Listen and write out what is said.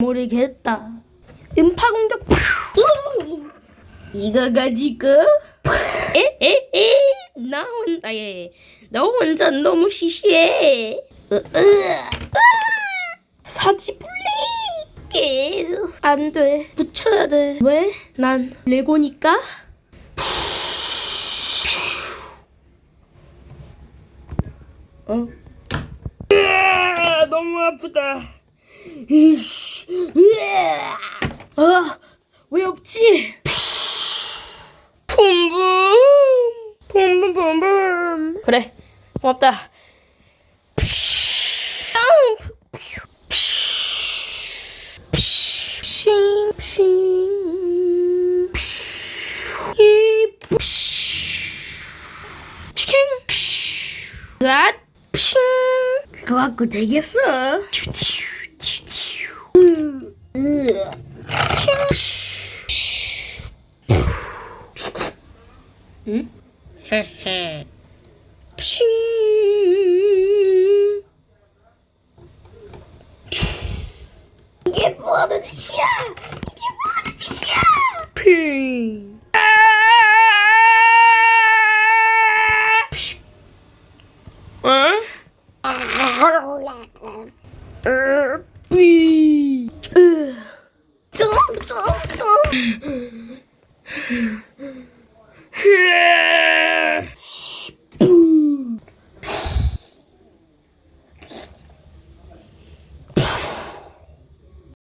모르겠다. 음파 공격. 이거 가지고 에에에 나 혼자 예. 너 혼자 너무 시시해. 아! 사지 플레이. 안 돼. 붙여야 돼. 왜? 난 레고니까. 어? 아, 너무 아프다. 아, 왜 없지? 붐붐. 붐붐 붐붐. 그래, 고맙다. 아, 그거 갖고 되겠어? Psi. Nie włodzi się! Nie włodzi się! Uh. Co? Co? Co?